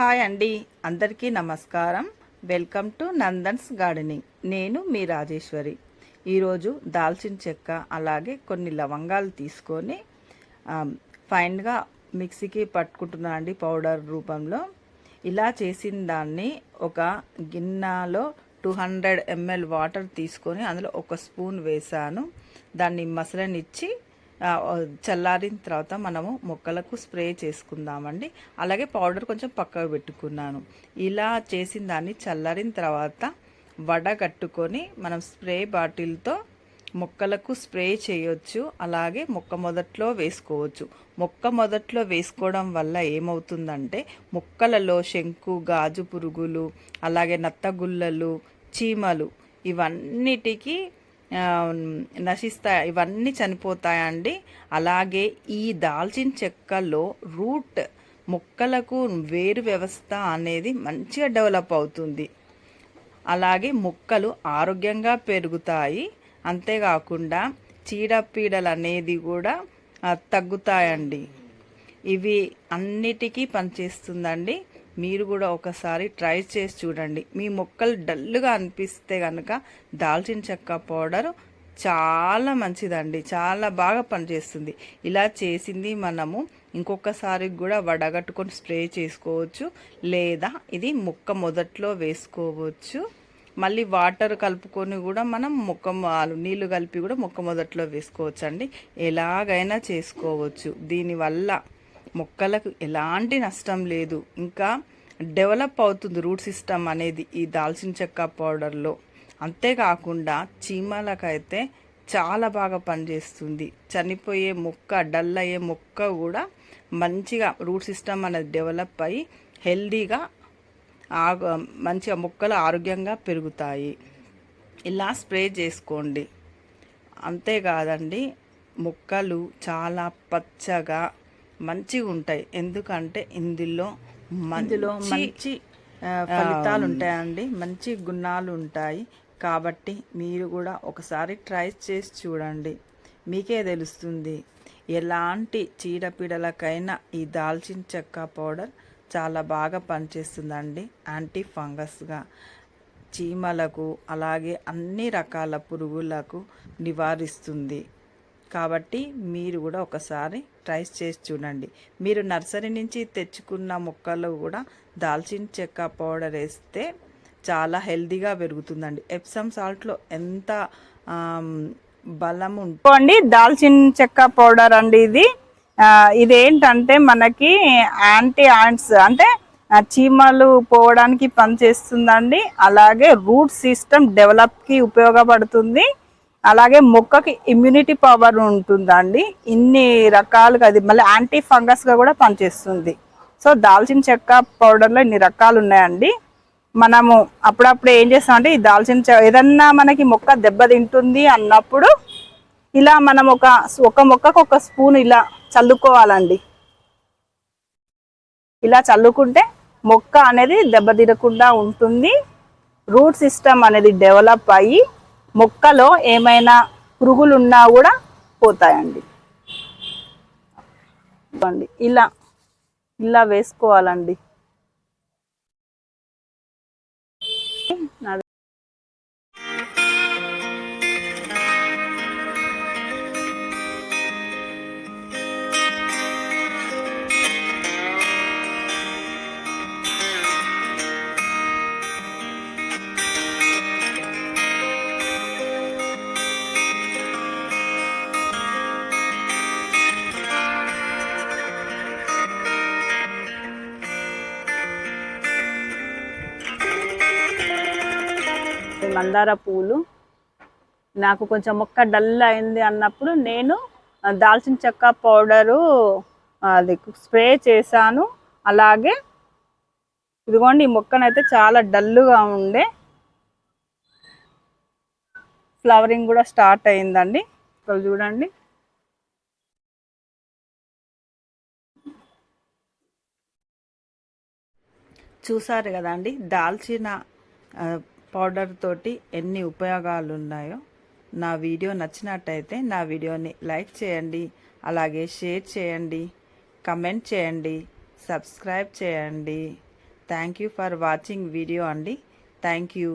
Hi అండి. అందరికీ నమస్కారం. Welcome to Nandan's gardening. నేను మీ రాజేశ్వరి. ఈరోజు దాల్చిన చెక్క అలాగే కొన్ని లవంగాలు తీసుకొని ఫైన్గా మిక్సీకి పట్టుకుంటున్నా అండి పౌడర్ రూపంలో. ఇలా చేసిన దాన్ని ఒక గిన్నెలో టూ హండ్రెడ్ ఎంఎల్ వాటర్ తీసుకొని అందులో ఒక స్పూన్ వేసాను దాన్ని మసలనిచ్చి చల్లారిన తర్వాత మనము మొక్కలకు స్ప్రే చేసుకుందామండి. అలాగే పౌడర్ కొంచెం పక్కకు పెట్టుకున్నాను. ఇలా చేసిన దాన్ని చల్లారిన తర్వాత వడగట్టుకొని మనం స్ప్రే బాటిల్తో మొక్కలకు స్ప్రే చేయొచ్చు. అలాగే మొక్క మొదట్లో వేసుకోవచ్చు. మొక్క మొదట్లో వేసుకోవడం వల్ల ఏమవుతుందంటే మొక్కలలో శంకు గాజు పురుగులు అలాగే నత్తగుల్లలు చీమలు ఇవన్నిటికీ నశిస్తాయి ఇవన్నీ చనిపోతాయండి. అలాగే ఈ దాల్చిన చెక్కలో రూట్ మొక్కలకు వేరు వ్యవస్థ అనేది మంచిగా డెవలప్ అవుతుంది. అలాగే మొక్కలు ఆరోగ్యంగా పెరుగుతాయి. అంతేకాకుండా చీడపీడలు అనేది కూడా తగ్గుతాయండి. ఇవి అన్నిటికీ పనిచేస్తుందండి. మీరు కూడా ఒకసారి ట్రై చేసి చూడండి. మీ మొక్కలు డల్గా అనిపిస్తే కనుక దాల్చిన చెక్క పౌడర్ చాలా మంచిదండి. చాలా బాగా పనిచేస్తుంది. ఇలా చేసింది మనము ఇంకొకసారి కూడా వడగట్టుకొని స్ప్రే చేసుకోవచ్చు. లేదా ఇది మొక్క మొదట్లో వేసుకోవచ్చు. మళ్ళీ వాటర్ కలుపుకొని కూడా మనం మొక్క మ- నీళ్ళు కలిపి కూడా మొక్క మొదట్లో వేసుకోవచ్చు అండి ఎలాగైనా చేసుకోవచ్చు. దీనివల్ల మొక్కలకు ఎలాంటి నష్టం లేదు. ఇంకా డెవలప్ అవుతుంది రూట్ సిస్టమ్ అనేది ఈ దాల్చిన చెక్క పౌడర్లో. అంతేకాకుండా చీమలకైతే చాలా బాగా పనిచేస్తుంది. చనిపోయే మొక్క డల్ అయ్యే మొక్క కూడా మంచిగా రూట్ సిస్టమ్ అనేది డెవలప్ అయ్యి హెల్దీగా ఆగ మంచిగా మొక్కలు ఆరోగ్యంగా పెరుగుతాయి. ఇలా స్ప్రే చేసుకోండి. అంతేకాదండి మొక్కలు చాలా పచ్చగా మంచిగా ఉంటాయి ఎందుకంటే ఇందులో మందులో మంచి ఫలితాలు ఉంటాయండి మంచి గుణాలు ఉంటాయి కాబట్టి మీరు కూడా ఒకసారి ట్రై చేసి చూడండి. మీకే తెలుస్తుంది. ఎలాంటి చీడపీడలకైనా ఈ దాల్చిన చెక్క పౌడర్ చాలా బాగా పనిచేస్తుందండి. యాంటీ ఫంగస్గా చీమలకు అలాగే అన్ని రకాల పురుగులకు నివారిస్తుంది. కాబట్టి మీరు కూడా ఒకసారి ట్రై చేసి చూడండి. మీరు నర్సరీ నుంచి తెచ్చుకున్న మొక్కలు కూడా దాల్చిన చెక్క పౌడర్ వేస్తే చాలా హెల్దీగా పెరుగుతుందండి. ఎప్సమ్ సాల్ట్లో ఎంత బలం ఉంటుంది దాల్చిన చెక్క పౌడర్ అండి ఇది. ఇదేంటంటే మనకి యాంటీ యాంట్స్ అంటే చీమలు పోవడానికి పనిచేస్తుందండి. అలాగే రూట్ సిస్టమ్ డెవలప్కి ఉపయోగపడుతుంది. అలాగే మొక్కకి ఇమ్యూనిటీ పవర్ ఉంటుందండి. ఇన్ని రకాలుగా అది మళ్ళీ యాంటీ ఫంగస్గా కూడా పనిచేస్తుంది. సో దాల్చిన చెక్క పౌడర్లో ఇన్ని రకాలు ఉన్నాయండి మనము అప్పుడప్పుడు ఏం చేస్తామంటే ఈ దాల్చిన చెక్క ఏదన్నా మనకి మొక్క దెబ్బతింటుంది అన్నప్పుడు ఇలా మనం ఒక ఒక మొక్కకు ఒక స్పూన్ ఇలా చల్లుకోవాలండి. ఇలా చల్లుకుంటే మొక్క అనేది దెబ్బతినకుండా ఉంటుంది. రూట్ సిస్టమ్ అనేది డెవలప్ అయ్యి మొక్కలో ఏమైనా పురుగులున్నా కూడా పోతాయండి. ఇలా ఇలా వేసుకోవాలండి. మందార పూలు. నాకు కొంచెం మొక్క డల్ అయింది అన్నప్పుడు నేను దాల్చిన చెక్క పౌడరు అది స్ప్రే చేశాను. అలాగే ఇదిగోండి ఈ మొక్కనైతే చాలా డల్లుగా ఉండే. ఫ్లవరింగ్ కూడా స్టార్ట్ అయిందండి. ఇక్కడ చూడండి. చూసారు కదండి దాల్చిన పౌడర్ తోటి ఎన్ని ఉపయోగాలు ఉన్నాయో నా వీడియో నచ్చినట్టయితే నా వీడియోని లైక్ చేయండి అలాగే షేర్ చేయండి కమెంట్ చేయండి సబ్స్క్రైబ్ చేయండి. Thank you for watching video అండి. Thank you.